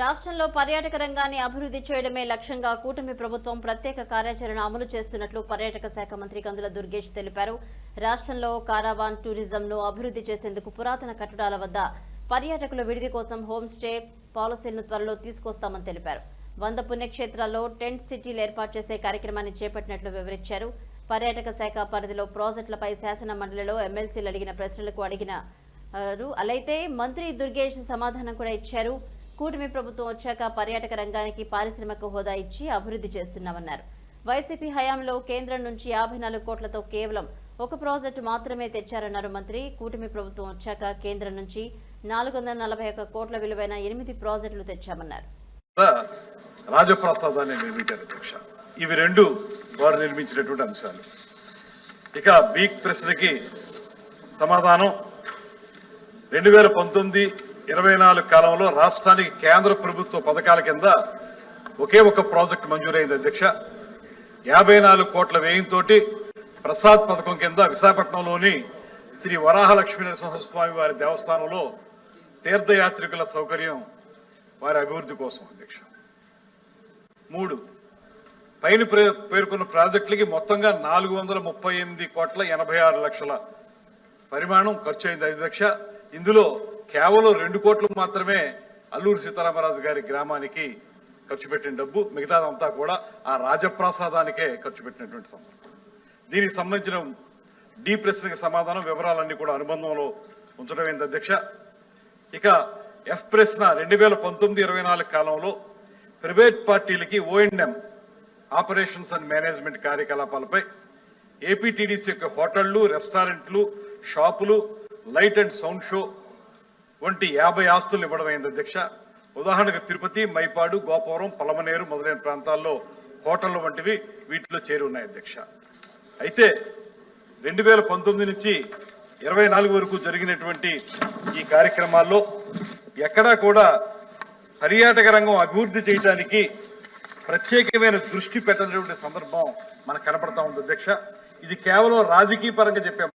రాష్ట్రంలో పర్యాటక రంగాన్ని అభివృద్ధి చేయడమే లక్ష్యంగా కూటమి ప్రభుత్వం ప్రత్యేక కార్యాచరణ అమలు చేస్తున్నట్లు పర్యాటక శాఖ మంత్రి కందుల దుర్గేష్ తెలిపారు. రాష్ట్రంలో కారావాన్ టూరిజంను అభివృద్ధి చేసేందుకు పురాతన కట్టడాల వద్ద పర్యాటకుల విడిది కోసం హోమ్ స్టే పాలసీలను త్వరలో తీసుకొస్తామని తెలిపారు. వంద పుణ్యక్షేత్రాల్లో టెంట్ సిటీలు ఏర్పాటు చేసే కార్యక్రమాన్ని చేపట్టినట్లు వివరించారు. పర్యాటక శాఖ పరిధిలో ప్రాజెక్టులపై శాసన మండలిలో ఎమ్మెల్సీలు అడిగిన ప్రశ్నలకు అడిగిన అన్నారు. అలాగే మంత్రి దుర్గేష్ సమాధానం కూడా ఇచ్చారు. కూటమి ప్రభుత్వం వచ్చాక పర్యాటక రంగానికి పారిశ్రామిక హోదా ఇచ్చి అభివృద్ధి చేస్తున్నామన్నారు. వైసీపీ హయాంలో కేంద్రం నుంచి యాభై నాలుగు కోట్లతో కేవలం ఒక ప్రాజెక్టు మాత్రమే తెచ్చారన్నారు మంత్రి. కూటమి ప్రభుత్వం వచ్చాక కేంద్రం నుంచి నాలుగు వందల నలభై ఒక్క కోట్ల విలువైన ఎనిమిది ప్రాజెక్టులు తెచ్చామన్నారు. రాజప్రసాదాన్ని నిర్మించారు అధ్యక్ష. ఇవి రెండు వారు నిర్మించినటువంటి అంశాలు. ఇక బీక్ ప్రశ్నకి సమాధానం. రెండు వేల పంతొమ్మిది ఇరవై నాలుగు కాలంలో రాష్ట్రానికి కేంద్ర ప్రభుత్వ పథకాల కింద ఒకే ఒక ప్రాజెక్టు మంజూరైంది అధ్యక్ష. యాభై నాలుగు కోట్ల వ్యయంతో ప్రసాద్ పథకం కింద విశాఖపట్నంలోని శ్రీ వరాహలక్ష్మీ నరసింహస్వామి వారి దేవస్థానంలో తీర్థయాత్రికుల సౌకర్యం వారి అభివృద్ధి కోసం అధ్యక్ష. మూడు పైన పేర్కొన్న ప్రాజెక్టులకి మొత్తంగా నాలుగు వందల ముప్పై ఎనిమిది కోట్ల ఎనభై ఆరు లక్షల పరిమాణం ఖర్చు అయింది అధ్యక్ష. ఇందులో కేవలం రెండు కోట్లు మాత్రమే అల్లూరు సీతారామరాజు గారి గ్రామానికి ఖర్చు పెట్టిన డబ్బు మిగతాదంతా కూడా ఆ రాజప్రాసాదానికే ఖర్చు పెట్టినటువంటి సందర్భం. దీనికి సంబంధించిన డీ ప్రశ్నకి సమాధానం వివరాలన్నీ కూడా అనుబంధంలో ఉంచడం ఏంటి అధ్యక్ష? ఇక ఎఫ్ ప్రశ్న రెండు వేల పంతొమ్మిది ఇరవై నాలుగు కాలంలో ప్రైవేట్ పార్టీలకి ఓఎన్ఎం ఆపరేషన్స్ అండ్ మేనేజ్మెంట్ కార్యకలాపాలపై ఏపీటీడీసీ యొక్క హోటళ్ళు రెస్టారెంట్లు షాపులు లైట్ అండ్ సౌండ్ షో వంటి యాభై ఆస్తులు ఇవ్వడమైంది అధ్యక్ష ఉదాహరణకు తిరుపతి మైపాడు గోపవరం పలమనేరు మొదలైన ప్రాంతాల్లో హోటళ్ళు వంటివి వీటిలో చేరి ఉన్నాయి అధ్యక్ష అయితే రెండు వేల పంతొమ్మిది నుంచి ఇరవై నాలుగు వరకు జరిగినటువంటి ఈ కార్యక్రమాల్లో ఎక్కడా కూడా పర్యాటక రంగం అభివృద్ధి చేయడానికి ప్రత్యేకమైన దృష్టి పెట్టినటువంటి సందర్భం మనకు కనపడతా ఉంది అధ్యక్ష ఇది కేవలం రాజకీయ పరంగా చెప్పే